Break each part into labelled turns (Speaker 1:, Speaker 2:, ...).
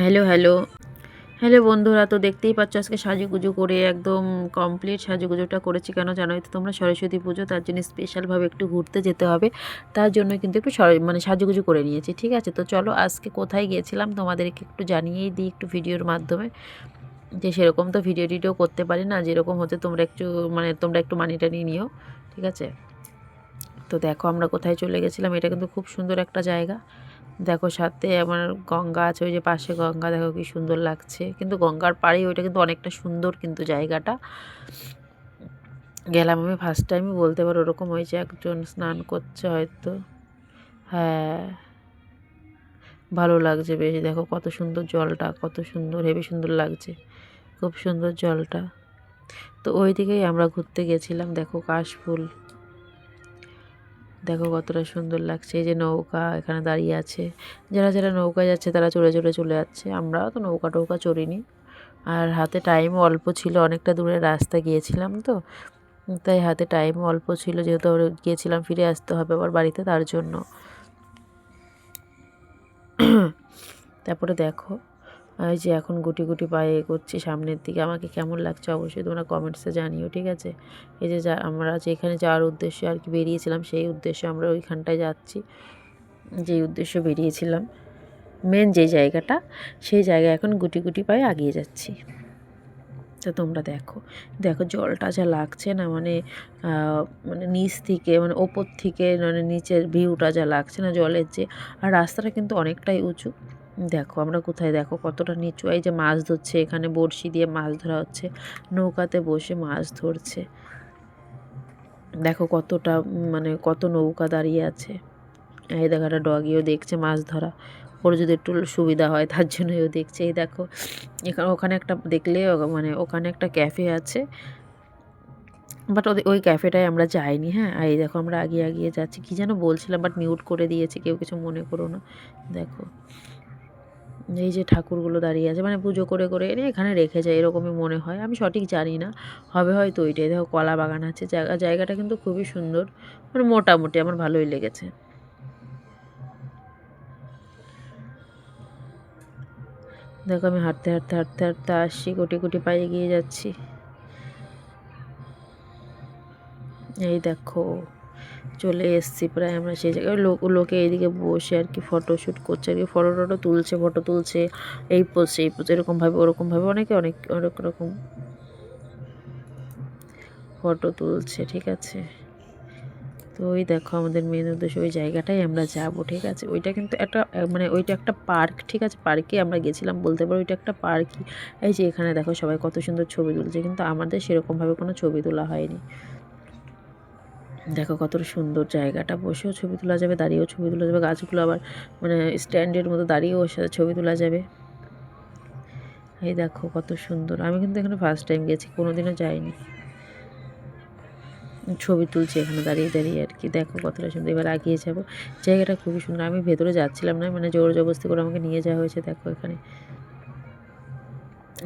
Speaker 1: Hello hello hello বন্ধুরা, তো দেখতেই পাচ্ছ আজকে সাজুগুজু করে, একদম কমপ্লিট সাজুগুজুটা করেছি। কেন জানোই তো তোমরা সরস্বতী পুজো, তার জন্য স্পেশালভাবে একটু ঘুরতে যেতে হবে। তার জন্য কিন্তু একটু মানে সাজুগুজু করে নিয়েছি, ঠিক আছে? তো চলো, আজকে কোথায় গিয়েছিলাম তোমাদেরকে একটু জানিয়েই দিই একটু ভিডিওর মাধ্যমে। যে সেরকম তো ভিডিও টিডিও করতে পারি না, যেরকম হতে তোমরা একটু মানে তোমরা একটু মানিটা নিয়ে নিও, ঠিক আছে? তো দেখো, আমরা কোথায় চলে গেছিলাম, এটা কিন্তু খুব সুন্দর একটা জায়গা। দেখো সাথে আমার গঙ্গা আছে, ওই যে পাশে গঙ্গা, দেখো কি সুন্দর লাগছে। কিন্তু গঙ্গার পাড়ে ওইটা কিন্তু অনেকটা সুন্দর কিন্তু জায়গাটা। গেলাম আমি ফার্স্ট টাইমই বলতে পারো ওরকম হয়েছে একজন স্নান করছে হয়তো। হ্যাঁ। ভালো লাগছে বেশ, দেখো কত সুন্দর জলটা, কত সুন্দর, হেবি সুন্দর লাগছে। খুব সুন্দর জলটা। তো ওই দিকেই আমরা ঘুরতে গেছিলাম, দেখো কাশফুল। দেখো কতটা সুন্দর লাগছে, এই যে নৌকা এখানে দাঁড়িয়ে আছে। যারা যারা নৌকায় যাচ্ছে তারা চড়ে চড়ে চলে যাচ্ছে। আমরা তো নৌকা টৌকা চড়িনি। আর হাতে টাইম অল্প ছিল, অনেকটা দূরে রাস্তা গিয়েছিলাম তো। তাই হাতে টাইম অল্প ছিল, যেহেতু গিয়েছিলাম ফিরে আসতে হবে আবার বাড়িতে তার জন্য। তারপরে দেখো যে এখন গুটি গুটি পায়ে করছি সামনের দিকে, আমাকে কেমন লাগছে অবশ্যই তোমরা কমেন্টসে জানিও, ঠিক আছে? এই যে যা, আমরা যেখানে যাওয়ার উদ্দেশ্যে আর কি বেরিয়েছিলাম, সেই উদ্দেশ্যে আমরা ওইখানটায় যাচ্ছি। যেই উদ্দেশ্য বেরিয়েছিলাম মেন যে জায়গাটা, সেই জায়গায় এখন গুটি গুটি পায়ে আগিয়ে যাচ্ছি। তো তোমরা দেখো দেখো জলটা যা লাগছে না মানে মানে নিচ থেকে মানে ওপর থেকে মানে নিচের ভিউটা যা লাগছে না জলের যে, আর রাস্তাটা কিন্তু অনেকটাই উঁচু। দেখো আমরা কোথায়? দেখো কতটা নিচু। এই যে মাছ ধরছে, এখানে বড়শি দিয়ে মাছ ধরা হচ্ছে, নৌকাতে বসে মাছ ধরছে। দেখো কতটা মানে কত নৌকা দাঁড়িয়ে আছে। এই দেখো একটা ডগিও দেখছে মাছ ধরা। ওর যদি একটু সুবিধা হয়, তার জন্যই ও দেখছে। এই দেখো, এখানে, ওখানে একটা দেখলে মানে ওখানে একটা ক্যাফে আছে। বাট ওদের, ওই ক্যাফেটায় আমরা যাইনি হ্যাঁ? আর এই দেখো আমরা আগিয়ে আগিয়ে যাচ্ছি। কী যেন বলছিলাম, বাট মিউট করে দিয়েছি, কেউ কিছু মনে করো না। দেখো। এই যে ঠাকুরগুলো দাঁড়িয়ে আছে মানে পুজো করে করে এনে এখানে রেখে যায়, এরকমই মনে হয়। আমি সঠিক জানি না, হবে হয়তো ওইটাই। দেখো, কলা বাগান আছে, জায়গা, জায়গাটা কিন্তু খুবই সুন্দর মানে মোটামুটি আমার ভালোই লেগেছে। দেখো, আমি হাঁটতে হাঁটতে হাঁটতে হাঁটতে আসছি, কোটি কোটি পায়ে এগিয়ে যাচ্ছি। এই দেখো চলে এসছি প্রায় আমরা সেই জায়গায়। লোক লোকে এইদিকে বসে আর কি ফটোশ্যুট করছে, আর কি ফটো টটো তুলছে ফটো তুলছে, এই পোজ সেই পোজ এরকমভাবে, ওরকমভাবে অনেকে অনেক অনেক রকম ফটো তুলছে, ঠিক আছে? তো ওই দেখো আমাদের মেন উদ্দেশ্য, ওই জায়গাটাই আমরা যাব, ঠিক আছে? ওইটা কিন্তু একটা মানে ওইটা একটা পার্ক ঠিক আছে? পার্কে আমরা গেছিলাম বলতে পারো, ওইটা একটা পার্কই এই যে এখানে দেখো সবাই কত সুন্দর ছবি তুলছে, কিন্তু আমাদের সেরকমভাবে কোনো ছবি তোলা হয়নি। দেখো কত সুন্দর জায়গাটা। বসেও ছবি তোলা যাবে, দাঁড়িয়েও ছবি তোলা যাবে, গাছগুলো আবার মানে স্ট্যান্ডের মতো দাঁড়িয়েও সাথে ছবি তোলা যাবে। এই দেখো কত সুন্দর। আমি কিন্তু এখানে ফার্স্ট টাইম গেছি, কোনোদিনও যাইনি। ছবি তুলছি এখানে দাঁড়িয়ে দাঁড়িয়ে আর কি। দেখো কতটা সুন্দর। এবার আগিয়ে যাব। জায়গাটা খুবই সুন্দর। আমি ভেতরে যাচ্ছিলাম না মানে জোর জবরদস্তি করে আমাকে নিয়ে যাওয়া হয়েছে, দেখো এখানে।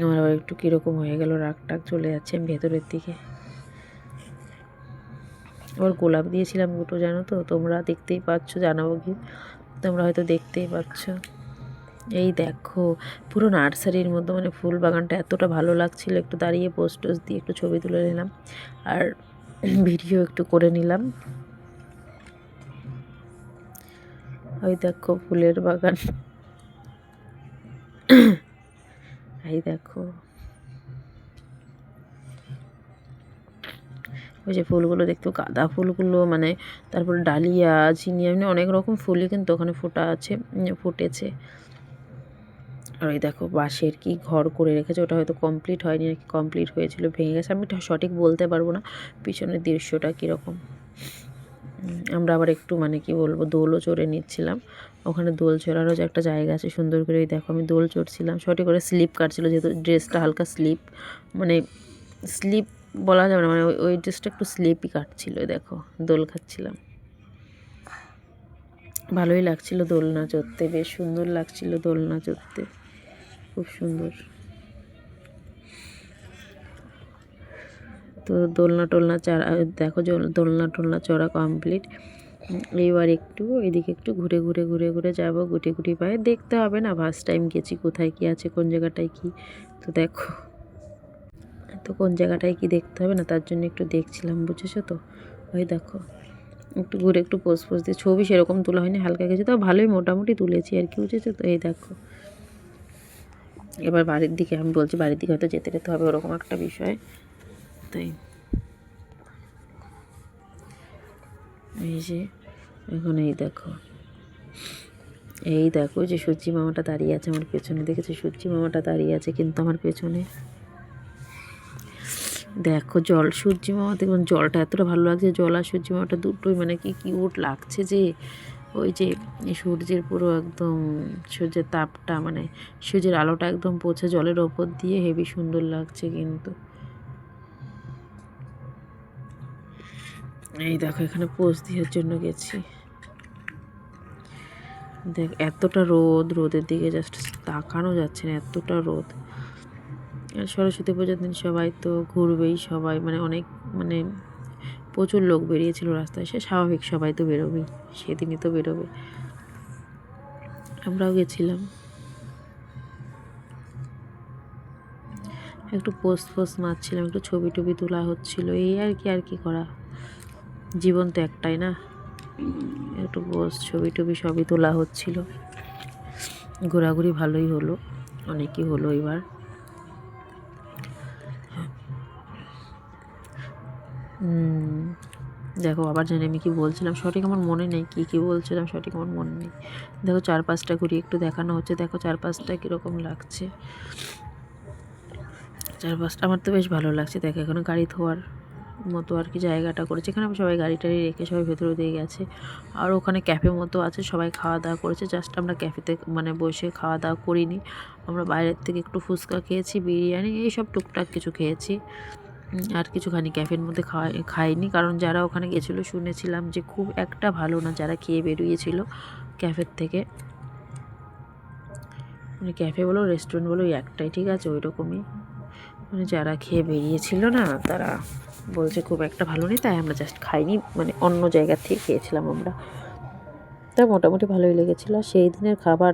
Speaker 1: আমার আবার একটু কীরকম হয়ে গেল রাগ টাগ চলে যাচ্ছে আমি ভেতরের দিকে। আবার গোলাপ দিয়েছিলাম দুটো, জানো তো? তোমরা দেখতেই পাচ্ছ, জানাব কি? তোমরা হয়তো দেখতেই পাচ্ছ। এই দেখো, পুরো নার্সারির মতো মানে ফুল বাগানটা এতটা ভালো লাগছিল। একটু দাঁড়িয়ে পোস্ট টোস্ট দিয়ে একটু ছবি তুলে নিলাম আর ভিডিও একটু করে নিলাম। ওই দেখো ফুলের বাগান। এই দেখো। ওই যে ফুলগুলো দেখতো গাঁদা ফুলগুলো মানে তারপরে ডালিয়া ঝিনিয়া এমনি অনেক রকম ফুলই কিন্তু ওখানে ফোটা আছে ফুটেছে। আর ওই দেখো বাঁশের কি ঘর করে রেখেছে, ওটা হয়তো কমপ্লিট হয়নি, নাকি কমপ্লিট হয়েছিল, ভেঙে গেছে। আমি সঠিক বলতে পারব না, পিছনের দৃশ্যটা কীরকম। আমরা আবার একটু মানে কি বলব, দোলও চড়ে নিচ্ছিলাম। ওখানে দোল চড়ারও যে একটা জায়গা আছে সুন্দর করে, ওই দেখো আমি দোল চড়ছিলাম। সঠিক করে স্লিপ কাটছিল, যেহেতু ড্রেসটা হালকা স্লিপ মানে স্লিপ বলা যাবে না মানে ওই- ড্রেসটা একটু স্লিপই কাটছিল, দেখো, দোল খাচ্ছিলাম। ভালোই লাগছিল দোলনা চড়তে বেশ সুন্দর লাগছিল দোলনা চড়তে খুব সুন্দর। তো দোলনা টোলনা চড়া দেখো দোলনা টোলনা চড়া কমপ্লিট এইবার একটু এদিকে একটু ঘুরে ঘুরে ঘুরে ঘুরে যাব, গুটি গুটি পায়ে। দেখতে হবে না ফার্স্ট টাইম গেছি, কোথায় কি আছে, কোন জায়গাটায় কি, তো দেখো। তো কোন জায়গাটায় কি দেখতে হবে না, তার জন্য একটু দেখছিলাম, বুঝেছ তো? ওই দেখো, একটু ঘুরে একটু পোজ পোজ দিয়ে, ছবি সেরকম তোলা হয়নি, হালকা গেছে তাও ভালোই মোটামুটি তুলেছি আর কি, বুঝেছ তো? এই দেখো। এবার বাড়ির দিকে, আমি বলছি বাড়ির দিকে হয়তো যেতে যেতে হবে, ওরকম একটা বিষয়। তাই। এই যে, এখন এই দেখো। এই দেখো যে সূর্যি মামাটা দাঁড়িয়ে আছে, আমার পেছনে দেখেছ? সূর্যি মামাটা দাঁড়িয়ে আছে কিন্তু আমার পেছনে। দেখো জল, সূর্যি মামা, দেখুন জলটা এতটা ভালো লাগছে, জল আর সূর্যি মামাটা দুটোই মানে কি কিউট লাগছে যে, ওই যে সূর্যের পুরো একদম সূর্যের তাপটা মানে সূর্যের আলোটা একদম পৌঁছে জলের ওপর দিয়ে হেভি সুন্দর লাগছে কিন্তু। এই দেখো এখানে পোজ দেওয়ার জন্য গেছি। দেখ, এতটা রোদ, রোদের দিকে জাস্ট তাকানো যাচ্ছে না, এতটা রোদ। সরস্বতী পুজোর দিন সবাই তো ঘুরবেই সবাই মানে অনেক মানে প্রচুর লোক বেরিয়েছিল রাস্তায়, সে স্বাভাবিক সবাই তো বেরোবেই সেদিনই তো বেরোবে। আমরাও গেছিলাম। একটু পোস্ট পোস্ট মারছিলাম, একটু ছবি টবি তোলা হচ্ছিল, এই আর কি আর কি করা? জীবন তো একটাই না? একটু পোস্ট, ছবি টবি সবই তোলা হচ্ছিল। ঘোরাঘুরি ভালোই হলো, অনেকই হলো এবার। দেখো, আবার জানি আমি কি বলছিলাম, সঠিক আমার মনে নেই কি কি বলছিলাম, সঠিক আমার মনে নেই। দেখো চার পাঁচটা ঘুরিয়ে একটু দেখানো হচ্ছে, দেখো চার পাঁচটা কীরকম লাগছে। চার পাঁচটা আমার তো বেশ ভালো লাগছে, দেখো এখানে গাড়ি ধোয়ার মতো আর কি জায়গাটা করেছে। এখানে আমি সবাই গাড়ি টাড়ি রেখে সবাই ভেতরে দিয়ে গেছে। আর ওখানে ক্যাফে মতো আছে, সবাই খাওয়া দাওয়া করেছে। জাস্ট আমরা ক্যাফেতে মানে বসে খাওয়া দাওয়া করিনি। আমরা বাইরের থেকে একটু ফুচকা খেয়েছি, বিরিয়ানি, এইসব টুকটাক কিছু খেয়েছি। আর কিছুখানি ক্যাফের মধ্যে খাইনি। কারণ যারা ওখানে গেছিল, শুনেছিলাম যে খুব একটা ভালো না যারা খেয়ে বেরিয়েছিল ক্যাফের থেকে। মানে ক্যাফে বলো রেস্টুরেন্ট বলো একটাই, ঠিক আছে? ওই রকমই মানে যারা খেয়ে বেরিয়েছিল না, তারা বলছে খুব একটা ভালো নেই, তাই আমরা জাস্ট খাইনি। মানে অন্য জায়গা থেকে খেয়েছিলাম আমরা। তা মোটামুটি ভালোই লেগেছিলো। সেই দিনের খাবার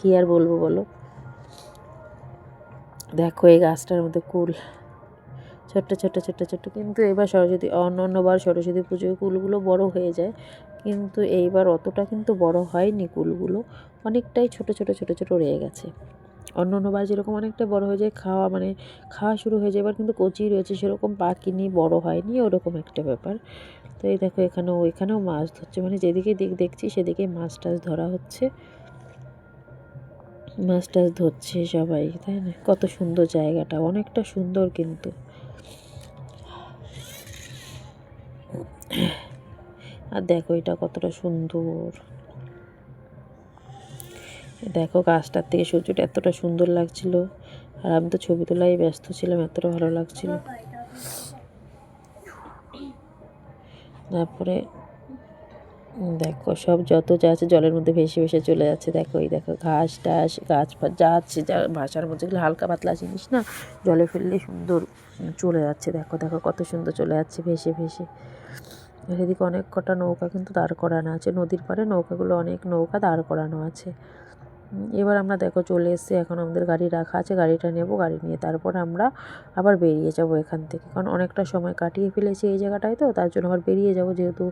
Speaker 1: কি আর বলব বলো? দেখো এই গাছটার মধ্যে কুল। ছোট্ট ছোট্ট ছোট্ট ছোট্ট। কিন্তু এবার সরস্বতী অন্য অন্যবার সরস্বতী পুজোয় কুলগুলো বড় হয়ে যায়। কিন্তু এইবার অতটা কিন্তু বড় হয়নি কুলগুলো। অনেকটাই ছোট ছোট ছোট ছোট রয়ে গেছে। অন্য অন্যবার যেরকম অনেকটা বড় হয়ে যায়, খাওয়া মানে খাওয়া শুরু হয়ে যায়। এবার কিন্তু কচি রয়েছে, সেরকম পাকিনি, বড় হয়নি, ওরকম একটা ব্যাপার। তো এই দেখো, এখানেও এখানেও মাছ ধরছে। মানে যেদিকে দিক দেখছি সেদিকে মাছ টাছ ধরা হচ্ছে। মাছ টাছ ধরছে সবাই, তাই না? কত সুন্দর জায়গাটা, অনেকটা সুন্দর কিন্তু। আর দেখো এটা কতটা সুন্দর। দেখো গাছটার থেকে সূর্যটা এতটা সুন্দর লাগছিল। আর আমি তো ছবি তোলাই ব্যস্ত ছিলাম, এতটা ভালো লাগছিল। তারপরে দেখো সব যত যা আছে জলের মধ্যে ভেসে ভেসে চলে যাচ্ছে। দেখো এই দেখো ঘাস টাস, গাছ যা আছে, যা ভাষার মধ্যে যেগুলো হালকা পাতলা জিনিস না, জলে ফেললে সুন্দর চলে যাচ্ছে। দেখো দেখো কত সুন্দর চলে যাচ্ছে ভেসে ভেসে। এদিকে অনেক কটা নৌকা কিন্তু দাঁড় করানো আছে। নদীর পাড়ে নৌকাগুলো অনেক নৌকা দাঁড় করানো আছে। এবার আমরা দেখো চলে এসেছি, এখন আমাদের গাড়ি রাখা আছে, গাড়িটা নেব, গাড়ি নিয়ে তারপর আমরা আবার বেরিয়ে যাব এখান থেকে। কারণ অনেকটা সময় কাটিয়ে ফেলেছি এই জায়গাটায় তো, তার জন্য আবার বেরিয়ে যাব যেহেতু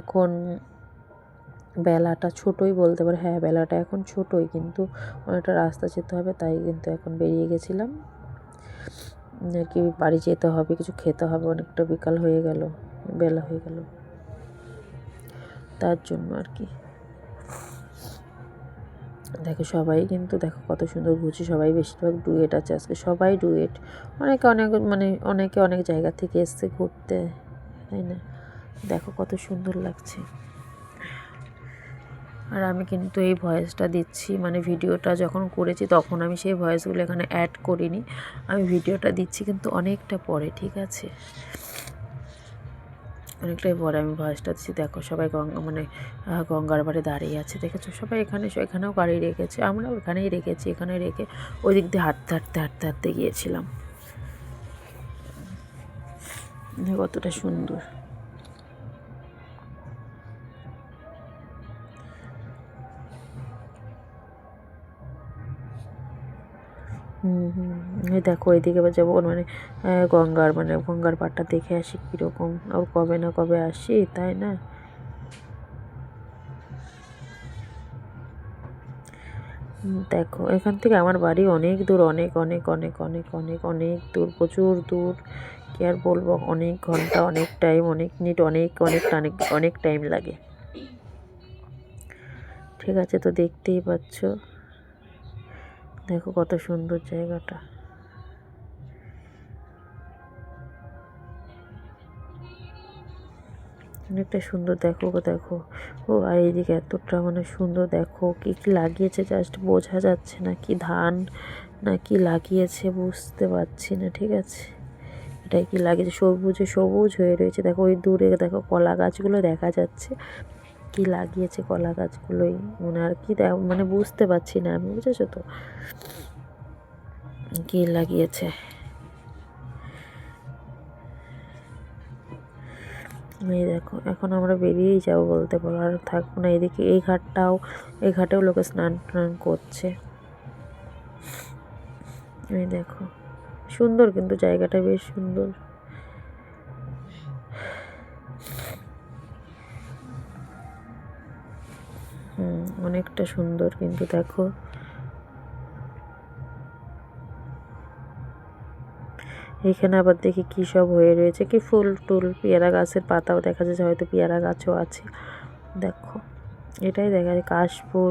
Speaker 1: এখন বেলাটা ছোটোই বলতে পারে। হ্যাঁ বেলাটা এখন ছোটোই কিন্তু অনেকটা রাস্তা যেতে হবে, তাই কিন্তু এখন বেরিয়ে গেছিলাম। কি বাড়ি যেতে হবে, কিছু খেতে হবে, অনেকটা বিকাল হয়ে গেল, বেলা হয়ে গেল। তার জন্য আর কি। দেখো সবাই কিন্তু, দেখো কত সুন্দর ঘুরছে, সবাই বেশিরভাগ ডুয়েট আছে আজকে, সবাই ডুয়েট। অনেকে অনেক মানে অনেকে অনেক জায়গা থেকে এসছে ঘুরতে, তাই না? দেখো কত সুন্দর লাগছে। আর আমি কিন্তু এই ভয়েসটা দিচ্ছি মানে ভিডিওটা যখন করেছি তখন আমি সেই ভয়েসগুলো এখানে অ্যাড করিনি। আমি ভিডিওটা দিচ্ছি কিন্তু অনেকটা পরে, ঠিক আছে? অনেকটাই পরে আমি ভয়েসটা দিচ্ছি। দেখো সবাই গঙ্গা মানে গঙ্গার বাড়ি দাঁড়িয়ে আছে, দেখেছ? সবাই এখানে, এখানেও গাড়ি রেখেছে, আমরাও এখানেই রেখেছি, এখানে রেখে ওই দিক দিয়ে হাঁটতে হাঁটতে হাঁটতে হাঁটতে গিয়েছিলাম। কতটা সুন্দর। এই দেখো, এদিকে এবার যাব ওর মানে গঙ্গার মানে গঙ্গার পাড়টা দেখে আসি কীরকম। আর কবে না কবে আসি, তাই না? দেখো, এখান থেকে আমার বাড়ি অনেক দূর, অনেক অনেক অনেক অনেক অনেক অনেক দূর, প্রচুর দূর। কি আর বলব, অনেক ঘণ্টা, অনেক টাইম অনেক মিনিট অনেক অনেক অনেক অনেক টাইম লাগে। ঠিক আছে, তো দেখতেই পাচ্ছ। দেখো কত সুন্দর জায়গাটা। অনেকটা সুন্দর দেখো দেখো। ও, আর এইদিকে এতটা মানে সুন্দর দেখো, কি কি লাগিয়েছে জাস্ট বোঝা যাচ্ছে না, কি ধান না কি লাগিয়েছে বুঝতে পারছি না, ঠিক আছে? এটাই কি লাগিয়েছে, সবুজে সবুজ হয়ে রয়েছে। দেখো ওই দূরে দেখো কলা গাছগুলো দেখা যাচ্ছে। কি লাগিয়েছে কলা গাছগুলোই? মানে আর কি মানে বুঝতে পারছি না আমি, বুঝেছ তো? কি লাগিয়েছে? এই দেখো, এখন আমরা বেরিয়েই যাব বলতে পারো, আর থাকব না এদিকে। এই ঘাটটাও এই ঘাটেও লোকে স্নান টান করছে। এই দেখো, সুন্দর কিন্তু জায়গাটা, বেশ সুন্দর। অনেকটা সুন্দর কিন্তু দেখো। এখানে আবার দেখি কি সব হয়ে রয়েছে, কি ফুল টুল, পেয়ারা গাছের পাতাও দেখা যাচ্ছে, হয়তো পেয়ারা গাছও আছে। দেখো, এটাই দেখা যায় কাশফুল